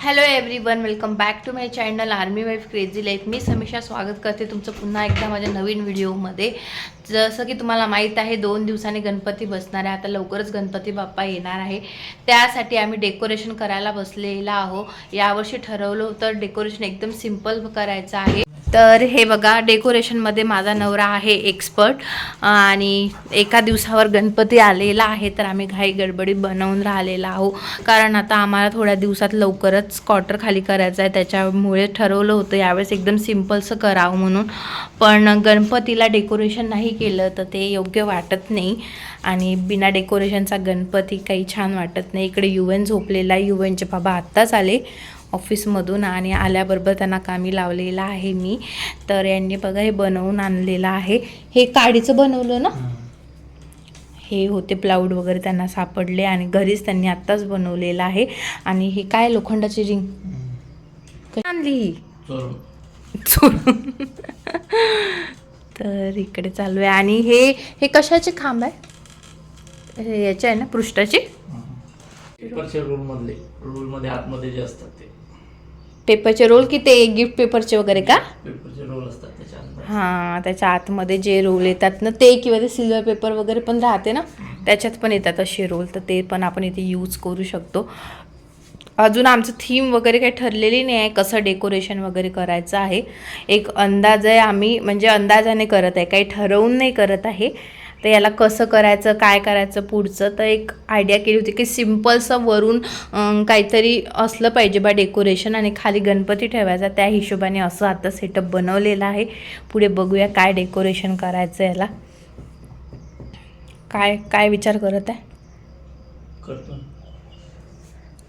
Hello everyone welcome back to my channel army wife crazy life मी समीक्षा स्वागत करते तुमचं पुन्हा एकदा माझ्या नवीन व्हिडिओमध्ये. जसं की तुम्हाला माहीत आहे दोन दिवसांनी गणपती बसणार आहे. आता लवकरच गणपती बाप्पा येणार आहे. त्यासाठी आम्ही डेकोरेशन करायला बसलेला आहो. यावर्षी ठरवलं होतं डेकोरेशन एकदम सिंपल करायचं आहे. तर हे बघा डेकोरेशनमध्ये माझा नवरा आहे एक्सपर्ट आणि एका दिवसावर गणपती आलेला आहे तर आम्ही घाई गडबडीत बनवून राहिलेला आहो कारण आता आम्हाला थोड्या दिवसात लवकरच क्वार्टर खाली करायचं आहे त्याच्यामुळे ठरवलं होतं यावेळेस एकदम सिम्पलचं करावं म्हणून. पण गणपतीला डेकोरेशन नाही केलं तर ते योग्य वाटत नाही. आणि बिना डेकोरेशनचा गणपती काही छान वाटत नाही. इकडे युवेन झोपलेला आहे. बाबा आत्ताच आले. ऑफिसमधून आणि आल्याबरोबर त्यांना कामी लावलेलं आहे मी. तर यांनी बघा हे बनवून आणलेलं आहे. हे काडीचं बनवलं ना? हे होते प्लाऊड वगैरे त्यांना सापडले आणि घरीच त्यांनी आत्ताच बनवलेलं आहे. आणि हे काय लोखंडाची रिंग? कशी आणली. ही चोरून. तर इकडे चालू आहे. आणि हे हे कशाचे खांब आहे? हे याचे आहे ना पृष्ठाचे? रोल मधले रोलमध्ये आतमध्ये जे असतात ते. पेपरचे रोल की ते गिफ्ट पेपरचे वगैरे का? पेपरचे रोल असतात त्याच्या अंदर हां त्याच्या आतमध्ये जे रोल येतात ना ते किंवा ते सिल्वर पेपर वगैरे पण राहते ना त्याच्यात पण येतात असे रोल तर ते पण आपण इथे यूज करू शकतो. अजून आमचं थीम वगैरे काही ठरलेली नाही आहे कसं डेकोरेशन वगैरे करायचं आहे. एक अंदाज आहे आम्ही म्हणजे अंदाजाने करत आहे काही ठरवून नाही करत आहे. तर याला कसं करायचं काय करायचं पुढचं तर एक आयडिया केली होती की सिम्पलचं वरून काहीतरी असलं पाहिजे बा डेकोरेशन आणि खाली गणपती ठेवायचा. त्या हिशोबाने असं आता सेटअप बनवलेलं आहे. पुढे बघूया काय डेकोरेशन करायचं याला. काय काय विचार करत आहे.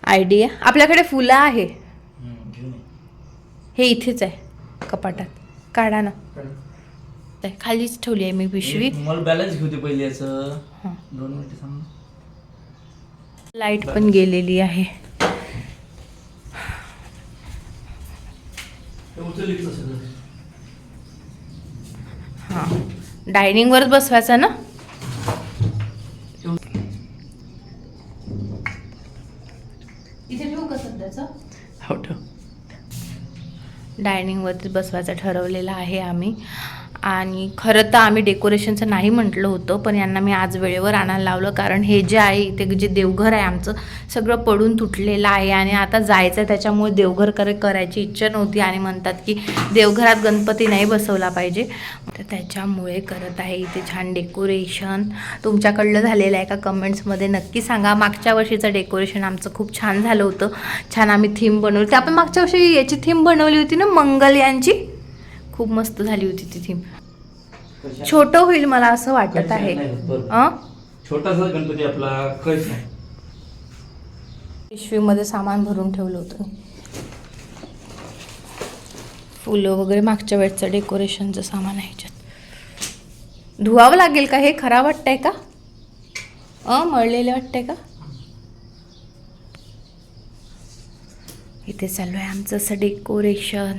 आयडिया आपल्याकडे फुलं आहे. हे इथेच आहे कपाटात. काढा ना. ते खालीच ठेवली आहे मी पिशवी. मला बॅलन्स घेऊ दे पहिले याचं. हां. दोन मिनिटं थांब. लाइट पण गेलेली आहे. हे डायनिंगवरच बसवायचं ना? हो ठेव. डायनिंगवरती बसवायचं ठरवलेलं आहे आम्ही. आणि खरं तर आम्ही डेकोरेशनचं नाही म्हटलं होतं पण यांना मी आज वेळेवर आणायला लावलं. कारण हे जे आहे इथे जे देवघर आहे आमचं सगळं पडून तुटलेलं आहे आणि आता जायचं आहे त्याच्यामुळे देवघर करे करायची इच्छा नव्हती आणि म्हणतात की देवघरात गणपती नाही बसवला पाहिजे. तर त्याच्यामुळे करत आहे इथे छान डेकोरेशन तुमच्याकडलं झालेलं आहे का? कमेंट्समध्ये नक्की सांगा. मागच्या वर्षीचं डेकोरेशन आमचं खूप छान झालं होतं. छान आम्ही थीम बनवली. ते आपण मागच्या वर्षी याची थीम बनवली होती ना मंगल यांची? खूप मस्त झाली होती ती थीम छोटं होईल मला असं वाटत आहे? छोटासा गणपती आपला पिशवीमध्ये सामान भरून ठेवलं होतं. फुलं वगैरे मागच्या वेळचं डेकोरेशनचं सामान आहे ह्याच्यात. धुवावं लागेल का? हे खरा वाटतंय का? अ मळलेलं वाटतंय का? इथे चालू आहे आमचं असं डेकोरेशन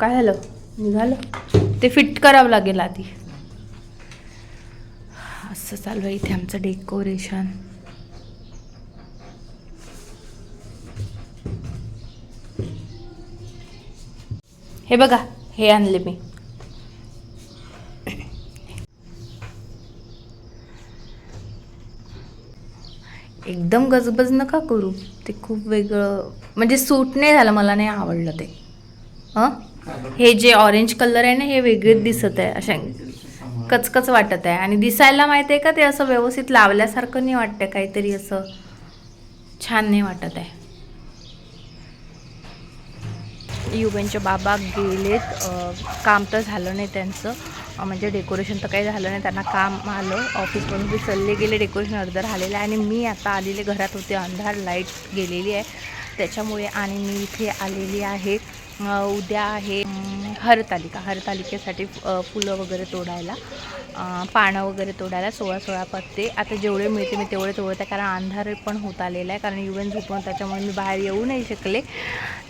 काय झालं? निघालं. ते फिट करावं लागेल आधी. असं चालू आहे इथे आमचं डेकोरेशन हे बघा हे आणले मी. एकदम गजबज नका करू. ते खूप वेगळं म्हणजे सूट नाही झालं मला नाही आवडलं ते. हं? हे जे ऑरेंज कलर आहे ना हे वेगळेच दिसत आहे अशा कचकच वाटत आहे. आणि दिसायला माहिती आहे का ते असं व्यवस्थित लावल्यासारखं नाही वाटतं काहीतरी असं छान नाही वाटत आहे. युवेंचे बाबा गेलेत. काम तर झालं नाही त्यांचं. म्हणजे डेकोरेशन तर काही झालं नाही त्यांना काम आलं. ऑफिसमधून ते चालले गेले डेकोरेशन अर्धं राहिलेलं आहे. आणि मी आता आलेले घरात होते अंधार लाइट गेलेली आहे. त्याच्यामुळे आणि मी इथे आलेली आहे. उद्या आहे हरतालिका. हरतालिकेसाठी फुलं वगैरे तोडायला पानं वगैरे तोडायला सोळा सोळा पत्ते. आता जेवढे मिळते मी तेवढे तोडते कारण अंधार पण होत आलेला आहे कारण इव्हन झोपून त्याच्यामुळे मी बाहेर येऊ नाही शकले.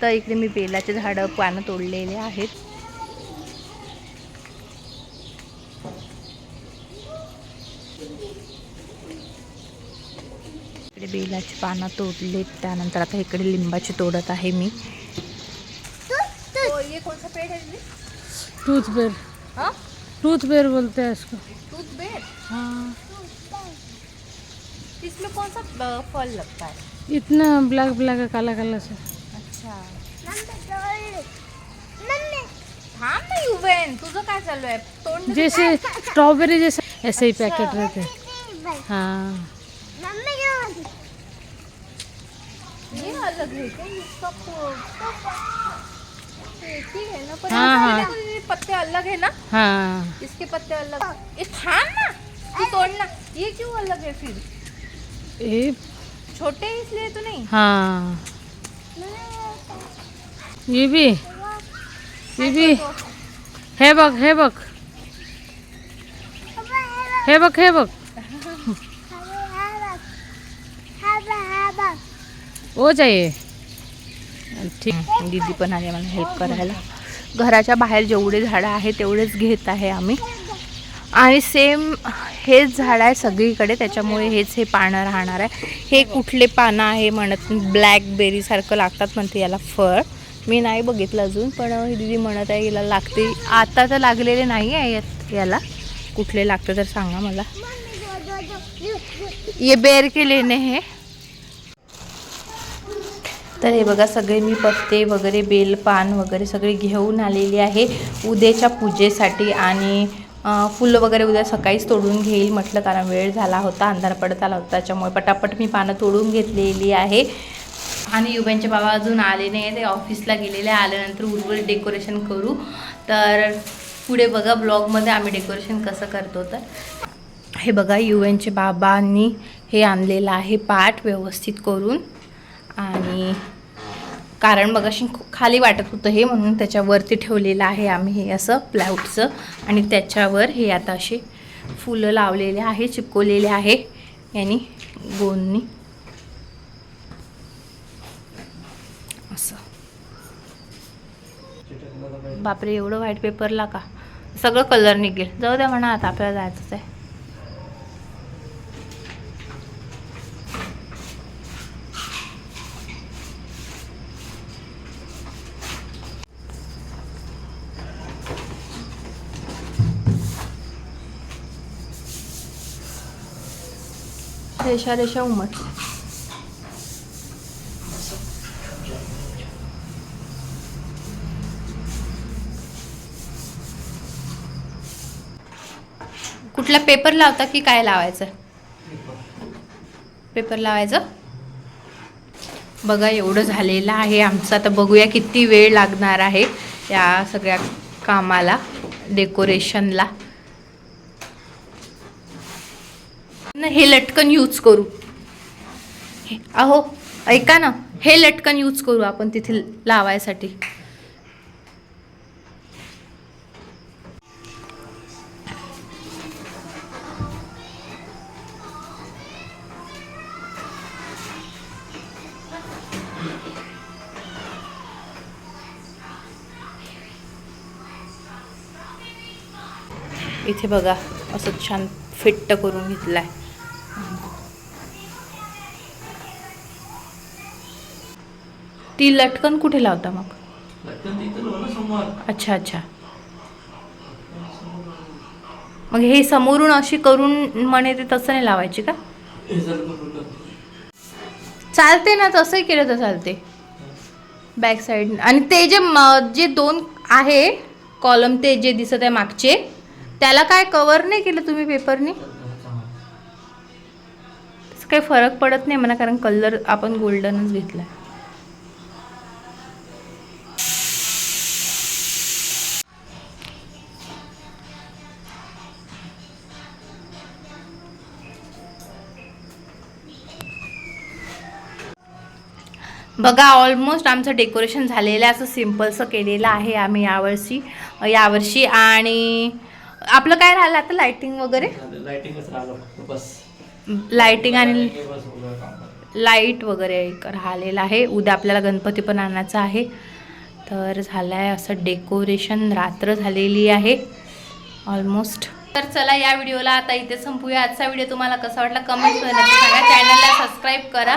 तर इकडे मी बेलाचे झाडं पानं तोडलेले आहेत. इकडे बेलाची पानं तोडलेत त्यानंतर आता इकडे लिंबाची तोडत आहे मी. टूथ बेर हाँ? टूथ बेर बोलते हैं इसको। टूथ बेर हाँ। इसमें कौन सा फल लगता है? इतना ब्लैक ब्लैक है काला काला से। अच्छा। थांब ना युवेन तुझं काय चालू आहे तोंड जैसे स्ट्रॉबेरी जैसे ऐसे ही पैकेट रहते हैं। हाँ। ये अलग है क्या? इसका फो- ठीक है ना? पर हाँ, हाँ। है पत्ते अलग है ना? हाँ। इसके पत्ते अलग। ये थाम ना? तू तोड़ना। ये क्यों अलग है फिर? ये छोटे हैं इसलिए तो नहीं? हाँ। ये भी। ये भी। हे बघ हे बघ। हे बघ हे बघ। हो जाइए। ठीक. दीदी पण आली मला हेल्प करायला. घराच्या बाहेर जेवढे झाडं आहे तेवढेच घेत आहे आम्ही. आणि सेम हेच झाड आहे सगळीकडे त्याच्यामुळे हेच हे पानं राहणार आहे. हे कुठले पानं आहे म्हणत ब्लॅकबेरीसारखं लागतात म्हणते याला फळ. मी नाही बघितलं अजून पण ही दीदी म्हणत आहे याला लागते. आता तर लागलेले नाही आहे यात- याला. कुठले लागतं तर सांगा मला. ये बेर के हे. तर हे बघा सगळे मी पत्ते वगैरे बेल पान वगैरे सगळे घेऊन आलेली आहे. उद्याच्या पूजेसाठी आणि फुलं वगैरे उद्या सकाळीच तोडून घेईल म्हटलं कारण वेळ झाला होता अंधार पडत आला होता त्याच्यामुळे पटापट मी पानं तोडून घेतलेली आहे. आणि युबांचे बाबा अजून आले नाही ते ऑफिसला गेलेले आहे. आल्यानंतर उर्वरित डेकोरेशन करू. तर पुढे बघा ब्लॉगमध्ये आम्ही डेकोरेशन कसं करतो तर. हे बघा युएनचे बाबांनी हे आणलेलं आहे पाठ व्यवस्थित करून. आणि कारण मग अशी खाली वाटत होतं हे म्हणून त्याच्यावरती ठेवलेलं आहे आम्ही हे असं प्लाऊडचं आणि त्याच्यावर हे आता असे फुलं लावलेले आहे चिपकवलेले आहे यांनी गोंनी असं. बापरे एवढं व्हाईट पेपरला का? सगळं कलर निघेल. जाऊ द्या म्हणा आता आपल्याला जायचंच आहे. रेषा रेषा उमट कुठला पेपर लावता की काय लावायचं? पेपर लावायचं? बघा एवढं झालेलं आहे आमचं. आता बघूया किती वेळ लागणार आहे या सगळ्या कामाला डेकोरेशनला ना हे लटकन यूज करू. अहो ऐका ना हे लटकन यूज करू आपण तिथे लावायसाठी. इथे बघा असं छान फिट्ट करून घेतलाय. ती लटकन कुठे लावता मग? अच्छा अच्छा. मग हे समोरून अशी करून म्हणे ते तसं नाही लावायची का. चालते ना तसंही केलं तर चालते. बॅक साईड आणि ते जे म- जे दोन आहे कॉलम ते जे दिसत आहे मागचे त्याला काय कवर नाही केलं तुम्ही पेपरनी. तसं काही फरक पडत नाही म्हणा कारण कलर आपण गोल्डनच घेतला बघा ऑलमोस्ट आमचं डेकोरेशन झालेलं आहे. असं सिम्पलचं केलेलं आहे आम्ही यावर्षी यावर्षी. आणि आपलं काय राहिलं आता? लाइटिंग वगैरे? लाइटिंग आणि लाइट वगैरे एक राहिलेलं आहे. उद्या आपल्याला गणपती पण आणायचा आहे. तर झालं आहे असं डेकोरेशन रात्र झालेली आहे. ऑलमोस्ट तर चला या व्हिडिओला आता इथे संपूया. आजचा व्हिडिओ तुम्हाला कसा वाटला? नक्की सांगा. चॅनलला सबस्क्राईब करा.